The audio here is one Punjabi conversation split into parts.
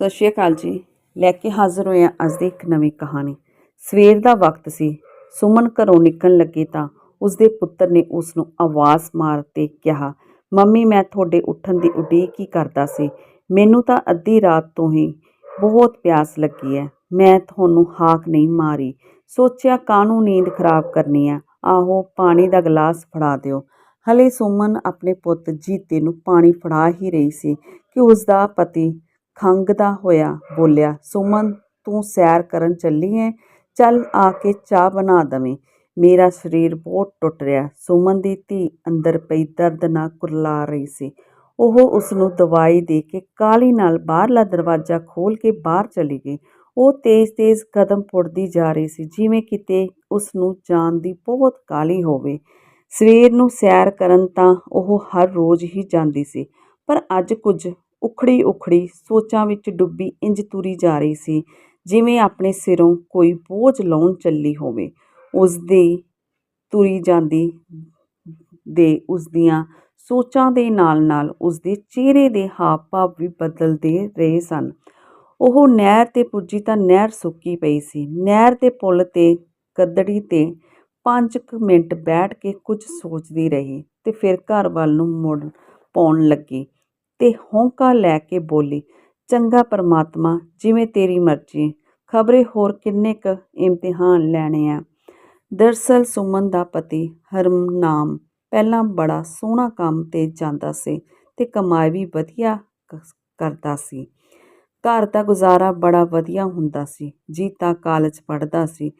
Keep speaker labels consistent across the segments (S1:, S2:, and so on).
S1: ਸਤਿ ਸ਼੍ਰੀ ਅਕਾਲ ਜੀ। ਲੈ ਕੇ ਹਾਜ਼ਰ ਹੋਏ ਹਾਂ ਅੱਜ ਦੀ ਇੱਕ ਨਵੀਂ ਕਹਾਣੀ। ਸਵੇਰ ਦਾ ਵਕਤ ਸੀ। ਸੁਮਨ ਘਰੋਂ ਨਿਕਲਣ ਲੱਗੀ ਤਾਂ ਉਸਦੇ ਪੁੱਤਰ ਨੇ ਉਸ ਨੂੰ ਆਵਾਜ਼ ਮਾਰ ਤੇ ਕਿਹਾ, ਮੰਮੀ, ਮੈਂ ਤੁਹਾਡੇ ਉੱਠਣ ਦੀ ਉਡੀਕ ਹੀ ਕਰਦਾ ਸੀ। ਮੈਨੂੰ ਤਾਂ ਅੱਧੀ ਰਾਤ ਤੋਂ ਹੀ ਬਹੁਤ ਪਿਆਸ ਲੱਗੀ ਹੈ। ਮੈਂ ਤੁਹਾਨੂੰ ਹਾਕ ਨਹੀਂ ਮਾਰੀ। ਸੋਚਿਆ ਕਾਹਨੂੰ ਨੀਂਦ ਖਰਾਬ ਕਰਨੀ ਆ ਆਹੋ, ਪਾਣੀ ਦਾ ਗਲਾਸ ਫੜਾ ਦਿਓ। ਹਲੇ ਸੁਮਨ ਆਪਣੇ ਪੁੱਤ ਜੀਤੇ ਨੂੰ ਪਾਣੀ ਫੜਾ ਹੀ ਰਹੀ ਸੀ ਕਿ ਉਸ ਦਾ ਪਤੀ ਖੰਗਦਾ ਹੋਇਆ ਬੋਲਿਆ, ਸੁਮਨ, ਤੂੰ ਸੈਰ ਕਰਨ ਚੱਲੀ ਹੈ ਚੱਲ ਆ ਕੇ ਚਾਹ ਬਣਾ ਦਵੇਂ। ਮੇਰਾ ਸਰੀਰ ਬਹੁਤ ਟੁੱਟ ਰਿਹਾ। ਸੁਮਨ ਦੀ ਧੀ ਅੰਦਰ ਪਈ ਦਰਦ ਨਾਲ ਕੁਰਲਾ ਰਹੀ ਸੀ। ਉਹ ਉਸ ਨੂੰ ਦਵਾਈ ਦੇ ਕੇ ਕਾਲੀ ਨਾਲ ਬਾਹਰਲਾ ਦਰਵਾਜ਼ਾ ਖੋਲ ਕੇ ਬਾਹਰ ਚਲੀ ਗਈ। ਉਹ ਤੇਜ਼-ਤੇਜ਼ ਕਦਮ ਪੁੜਦੀ ਜਾ ਰਹੀ ਸੀ, ਜਿਵੇਂ ਕਿਤੇ ਉਸ ਨੂੰ ਜਾਣ ਦੀ ਬਹੁਤ ਕਾਲੀ ਹੋਵੇ। ਸਵੇਰ ਨੂੰ ਸੈਰ ਕਰਨ ਤਾਂ ਉਹ ਹਰ ਰੋਜ਼ ਹੀ ਜਾਂਦੀ ਸੀ, ਪਰ ਅੱਜ ਕੁਝ ਉਖੜੀ ਉਖੜੀ ਸੋਚਾਂ ਵਿੱਚ ਡੁੱਬੀ ਇੰਜ ਤੁਰੀ ਜਾ ਰਹੀ ਸੀ, ਜਿਵੇਂ ਆਪਣੇ ਸਿਰੋਂ ਕੋਈ ਬੋਝ ਲਾਉਣ ਚੱਲੀ ਹੋਵੇ। ਉਸ ਦੀ ਤੁਰੀ ਜਾਂਦੀ ਦੇ ਉਸ ਦੀਆਂ ਸੋਚਾਂ ਦੇ ਨਾਲ-ਨਾਲ ਉਸ ਦੇ ਚਿਹਰੇ ਦੇ ਹਾਵ-ਭਾਵ ਵੀ ਬਦਲਦੇ ਰਹੇ ਸਨ। ਉਹ ਨਹਿਰ ਤੇ ਪੁੱਜੀ ਤਾਂ ਨਹਿਰ ਸੁੱਕੀ ਪਈ ਸੀ। ਨਹਿਰ ਦੇ ਪੁਲ ਤੇ ਗੱਦੜੀ ਤੇ ਪੰਜ ਕੁ ਮਿੰਟ ਬੈਠ ਕੇ ਕੁਝ ਸੋਚਦੀ ਰਹੀ ਤੇ ਫਿਰ ਘਰ ਵੱਲ ਨੂੰ ਮੁੜ ਪਾਉਣ ਲੱਗੀ। ਤੇ ਹੌਂਕਾ ਲੈ ਕੇ ਬੋਲੀ, ਚੰਗਾ ਪਰਮਾਤਮਾ, ਜਿਵੇਂ ਤੇਰੀ ਮਰਜ਼ੀ, ਖਬਰੇ ਹੋਰ ਕਿੰਨੇ ਕੁ ਇਮਤਿਹਾਨ ਲੈਣੇ ਆ? ਦਰਅਸਲ ਸੁਮਨ ਦਾ ਪਤੀ ਹਰਨਾਮ ਪਹਿਲਾਂ ਬੜਾ ਸੋਹਣਾ ਕੰਮ ਤੇ ਜਾਂਦਾ ਸੀ ਤੇ ਕਮਾਈ ਵੀ ਵਧੀਆ ਕਰਦਾ ਸੀ। ਘਰ ਦਾ ਗੁਜ਼ਾਰਾ ਬੜਾ ਵਧੀਆ ਹੁੰਦਾ ਸੀ ਜੀਤਾ ਕਾਲਜ ਪੜ੍ਹਦਾ ਸੀ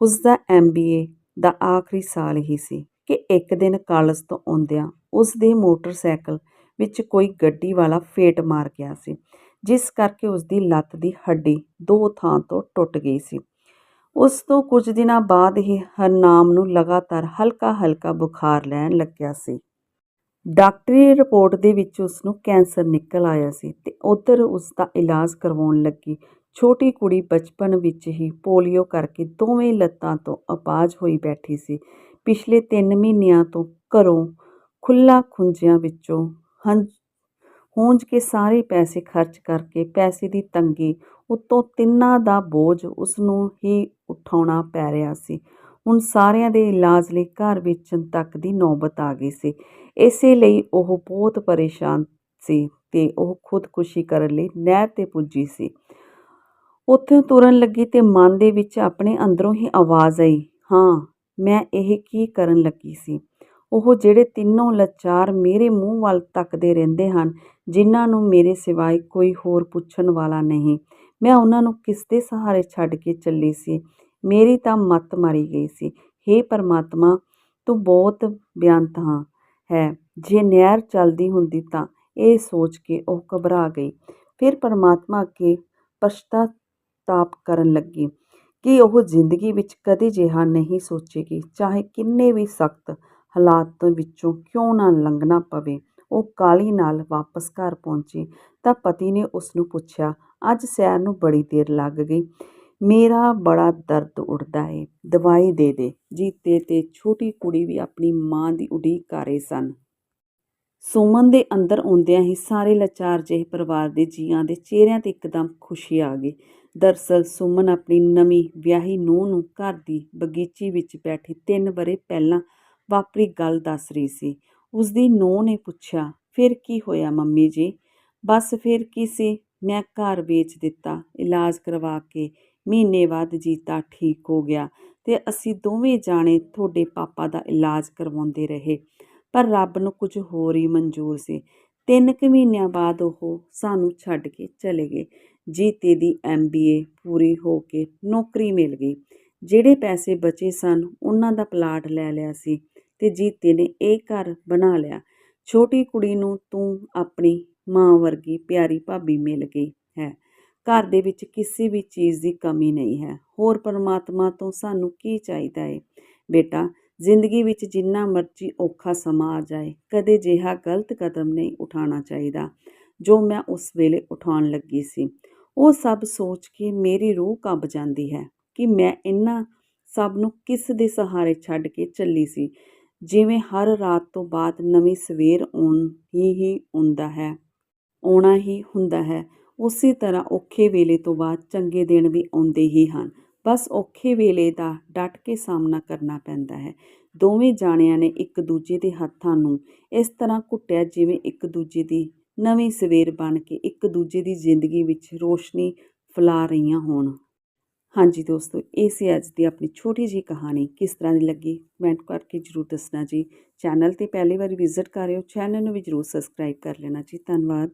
S1: ਉਸ ਦਾ ਐਮਬੀਏ ਦਾ ਆਖਰੀ ਸਾਲ ਹੀ ਸੀ ਕਿ ਇੱਕ ਦਿਨ ਕਾਲਜ ਤੋਂ ਆਉਂਦਿਆਂ ਉਸ ਮੋਟਰਸਾਈਕਲ ਵਿੱਚ ਕੋਈ ਗੱਡੀ ਵਾਲਾ ਫੇਟ ਮਾਰ ਗਿਆ ਸੀ, ਜਿਸ ਕਰਕੇ ਉਸ ਦੀ ਲੱਤ ਦੀ ਹੱਡੀ ਦੋ ਥਾਂ ਤੋਂ ਟੁੱਟ ਗਈ ਸੀ। ਉਸ ਤੋਂ ਕੁਝ ਦਿਨਾਂ ਬਾਅਦ ਹੀ ਹਰਨਾਮ ਨੂੰ ਲਗਾਤਾਰ ਹਲਕਾ-ਹਲਕਾ ਬੁਖਾਰ ਲੈਣ ਲੱਗਿਆ ਸੀ। ਡਾਕਟਰੀ ਰਿਪੋਰਟ ਦੇ ਵਿੱਚ ਉਸ ਨੂੰ ਕੈਂਸਰ ਨਿਕਲ ਆਇਆ ਸੀ ਤੇ ਉਧਰ ਉਸ ਦਾ ਇਲਾਜ ਕਰਵਾਉਣ ਲੱਗੀ। ਛੋਟੀ ਕੁੜੀ ਬਚਪਨ ਵਿੱਚ ਹੀ ਪੋਲੀਓ ਕਰਕੇ ਦੋਵੇਂ ਲੱਤਾਂ ਤੋਂ ਅਪਾਜ ਹੋਈ ਬੈਠੀ ਸੀ। ਪਿਛਲੇ 3 ਮਹੀਨਿਆਂ ਤੋਂ ਘਰੋਂ ਖੁੱਲਾ ਖੁੰਝਿਆਂ ਵਿੱਚੋਂ ਹੰਜ ਹੂੰਝ ਕੇ ਸਾਰੇ ਪੈਸੇ ਖਰਚ ਕਰਕੇ ਪੈਸੇ ਦੀ ਤੰਗੀ, ਉੱਤੋਂ ਤਿੰਨਾਂ ਦਾ ਬੋਝ ਉਸ ਨੂੰ ਹੀ ਉਠਾਉਣਾ ਪੈ ਰਿਹਾ ਸੀ। ਹੁਣ ਸਾਰਿਆਂ ਦੇ ਇਲਾਜ ਲਈ ਘਰ ਵੇਚਣ ਤੱਕ ਦੀ ਨੌਬਤ ਆ ਗਈ ਸੀ। ਇਸੇ ਲਈ ਉਹ ਬਹੁਤ ਪਰੇਸ਼ਾਨ ਸੀ ਤੇ ਉਹ ਖੁਦਕੁਸ਼ੀ ਕਰਨ ਲਈ ਨਹਿਰ ਤੇ ਪੁੱਜੀ ਸੀ। ਉੱਥੇ ਤੁਰਨ ਲੱਗੀ ਤੇ ਮਨ ਦੇ ਵਿੱਚ ਆਪਣੇ ਅੰਦਰੋਂ ਹੀ ਆਵਾਜ਼ ਆਈ, ਹਾਂ, ਮੈਂ ਇਹ ਕੀ ਕਰਨ ਲੱਗੀ ਸੀ? ਉਹ ਜਿਹੜੇ ਤਿੰਨੋਂ ਲਾਚਾਰ ਮੇਰੇ ਮੂੰਹ ਵੱਲ ਤੱਕਦੇ ਰਹਿੰਦੇ ਹਨ, ਜਿਨ੍ਹਾਂ ਨੂੰ ਮੇਰੇ ਸਿਵਾਏ ਕੋਈ ਹੋਰ ਪੁੱਛਣ ਵਾਲਾ ਨਹੀਂ। ਮੈਂ ਉਹਨਾਂ ਨੂੰ ਕਿਸ ਦੇ ਸਹਾਰੇ ਛੱਡ ਕੇ ਚੱਲੀ ਸੀ? ਮੇਰੀ ਤਾਂ ਮੱਤ ਮਾਰੀ ਗਈ ਸੀ। ਹੇ ਪਰਮਾਤਮਾ, ਤੂੰ ਬਹੁਤ ਬੇਅੰਤ ਹਾਂ, ਹੈ। ਜੇ ਨਹਿਰ ਚੱਲਦੀ ਹੁੰਦੀ ਤਾਂ ਇਹ ਸੋਚ ਕੇ ਉਹ ਘਬਰਾ ਗਈ। ਫਿਰ ਪਰਮਾਤਮਾ ਅੱਗੇ ਪਛਤਾਤਾਪ ਕਰਨ ਲੱਗੀ ਕਿ ਉਹ ਜ਼ਿੰਦਗੀ ਵਿੱਚ ਕਦੇ ਜਿਹਾ ਨਹੀਂ ਸੋਚੇਗੀ, ਚਾਹੇ ਕਿੰਨੇ ਵੀ ਸਖਤ ਹਾਲਾਤ ਵਿੱਚੋਂ ਕਿਉਂ ਨਾ ਲੰਘਣਾ ਪਵੇ, ਉਹ ਕਾਹਲੀ ਨਾਲ ਵਾਪਸ ਘਰ ਪਹੁੰਚੀ ਤਾਂ ਪਤੀ ਨੇ ਉਸ ਨੂੰ ਪੁੱਛਿਆ, ਅੱਜ ਸੈਰ ਨੂੰ ਬੜੀ ਦੇਰ ਲੱਗ ਗਈ। ਮੇਰਾ ਬੜਾ ਦਰਦ ਉੱਠਦਾ ਏ। ਦਵਾਈ ਦੇ ਦੇ। ਜੀਤੇ ਤੇ ਛੋਟੀ ਕੁੜੀ ਵੀ ਆਪਣੀ ਮਾਂ ਦੀ ਉਡੀਕ ਕਰ ਰਹੇ ਸਨ ਸੁਮਨ ਦੇ ਅੰਦਰ ਆਉਂਦਿਆਂ ਹੀ ਸਾਰੇ ਲਾਚਾਰ ਜਿਹੇ ਪਰਿਵਾਰ ਦੇ ਜੀਆਂ ਦੇ ਚਿਹਰਿਆਂ ਤੇ ਇੱਕਦਮ ਖੁਸ਼ੀ ਆ ਗਈ। ਦਰਸਲ ਸੁਮਨ ਆਪਣੀ ਨਵੀਂ ਵਿਆਹੀ ਨੂੰਹ ਨੂੰ ਘਰ ਦੀ ਬਗੀਚੀ ਵਿੱਚ ਬੈਠੀ ਤਿੰਨ ਬਰੇ ਪਹਿਲਾਂ ਵਾਪਰੀ ਗੱਲ ਦੱਸ ਰਹੀ ਸੀ। ਉਸ ਦੀ ਨੂੰਹ ਨੇ ਪੁੱਛਿਆ, ਫਿਰ ਕੀ ਹੋਇਆ ਮੰਮੀ ਜੀ? ਬਸ ਫਿਰ ਕੀ ਸੀ? ਮੈਂ ਘਰ ਵੇਚ ਦਿੱਤਾ, ਇਲਾਜ ਕਰਵਾ ਕੇ, ਮਹੀਨੇ ਬਾਅਦ ਜੀਤਾ ਠੀਕ ਹੋ ਗਿਆ ਤੇ ਅਸੀਂ ਦੋਵੇਂ ਜਾਣੇ ਤੁਹਾਡੇ ਪਾਪਾ ਦਾ ਇਲਾਜ ਕਰਵਾਉਂਦੇ ਰਹੇ। ਪਰ ਰੱਬ ਨੂੰ ਕੁਝ ਹੋਰ ਹੀ ਮਨਜ਼ੂਰ ਸੀ। ਤਿੰਨ ਕੁ ਮਹੀਨਿਆਂ ਬਾਅਦ ਉਹ ਸਾਨੂੰ ਛੱਡ ਕੇ ਚਲੇ ਗਏ। ਜੀਤੇ ਦੀ ਐਮਬੀਏ ਪੂਰੀ ਹੋ ਕੇ ਨੌਕਰੀ ਮਿਲ ਗਈ। ਜਿਹੜੇ ਪੈਸੇ ਬਚੇ ਸਨ, ਉਹਨਾਂ ਦਾ ਪਲਾਟ ਲੈ ਲਿਆ ਸੀ। ਤੇ ਜੀਤੇ ਨੇ ਇਹ ਘਰ ਬਣਾ ਲਿਆ। ਛੋਟੀ ਕੁੜੀ ਨੂੰ ਤੂੰ ਆਪਣੀ ਮਾਂ ਵਰਗੀ ਪਿਆਰੀ ਭਾਬੀ ਮਿਲ ਗਈ ਹੈ। ਘਰ ਦੇ ਵਿੱਚ ਕਿਸੇ ਵੀ ਚੀਜ਼ ਦੀ ਕਮੀ ਨਹੀਂ ਹੈ। ਹੋਰ ਪਰਮਾਤਮਾ ਤੋਂ ਸਾਨੂੰ ਕੀ ਚਾਹੀਦਾ ਹੈ ਬੇਟਾ, ਜ਼ਿੰਦਗੀ ਵਿੱਚ ਜਿੰਨਾ ਮਰਜ਼ੀ ਔਖਾ ਸਮਾਂ ਆ ਜਾਏ, ਕਦੇ ਜਿਹਾ ਗਲਤ ਕਦਮ ਨਹੀਂ ਉਠਾਉਣਾ ਚਾਹੀਦਾ, ਜੋ ਮੈਂ ਉਸ ਵੇਲੇ ਉਠਾਉਣ ਲੱਗੀ ਸੀ। ਉਹ ਸਭ ਸੋਚ ਕੇ ਮੇਰੀ ਰੂਹ ਕੰਬ ਜਾਂਦੀ ਹੈ ਕਿ ਮੈਂ ਇਹਨਾਂ ਸਭ ਨੂੰ ਕਿਸ ਦੇ ਸਹਾਰੇ ਛੱਡ ਕੇ ਚੱਲੀ ਸੀ ਜਿਵੇਂ ਹਰ ਰਾਤ ਤੋਂ ਬਾਅਦ ਨਵੀਂ ਸਵੇਰ ਆਉਣ ਹੀ ਹੀ ਹੁੰਦਾ ਹੈ, ਆਉਣਾ ਹੀ ਹੁੰਦਾ ਹੈ। ਉਸੇ ਤਰ੍ਹਾਂ ਔਖੇ ਵੇਲੇ ਤੋਂ ਬਾਅਦ ਚੰਗੇ ਦਿਨ ਵੀ ਆਉਂਦੇ ਹੀ ਹਨ। ਬਸ ਔਖੇ ਵੇਲੇ ਦਾ ਡਟ ਕੇ ਸਾਹਮਣਾ ਕਰਨਾ ਪੈਂਦਾ ਹੈ। ਦੋਵੇਂ ਜਾਣਿਆਂ ਨੇ ਇੱਕ ਦੂਜੇ ਦੇ ਹੱਥਾਂ ਨੂੰ ਇਸ ਤਰ੍ਹਾਂ ਘੁੱਟਿਆ ਜਿਵੇਂ ਇੱਕ ਦੂਜੇ ਦੀ ਨਵੀਂ ਸਵੇਰ ਬਣ ਕੇ ਇੱਕ ਦੂਜੇ ਦੀ ਜ਼ਿੰਦਗੀ ਵਿੱਚ ਰੋਸ਼ਨੀ ਫੈਲਾ ਰਹੀਆਂ ਹੋਣ। ਹਾਂਜੀ ਦੋਸਤੋ, ਇਹ ਸੀ ਅੱਜ ਦੀ ਆਪਣੀ ਛੋਟੀ ਜੀ ਕਹਾਣੀ। ਕਿਸ ਤਰ੍ਹਾਂ ਦੀ ਲੱਗੀ? ਕਮੈਂਟ ਕਰਕੇ ਜਰੂਰ ਦੱਸਣਾ ਜੀ। ਚੈਨਲ ਤੇ ਪਹਿਲੀ ਵਾਰੀ ਵਿਜ਼ਿਟ ਕਰ ਰਹੇ ਹੋ ਚੈਨਲ ਨੂੰ ਵੀ ਜਰੂਰ ਸਬਸਕ੍ਰਾਈਬ ਕਰ ਲੈਣਾ ਜੀ। ਧੰਨਵਾਦ।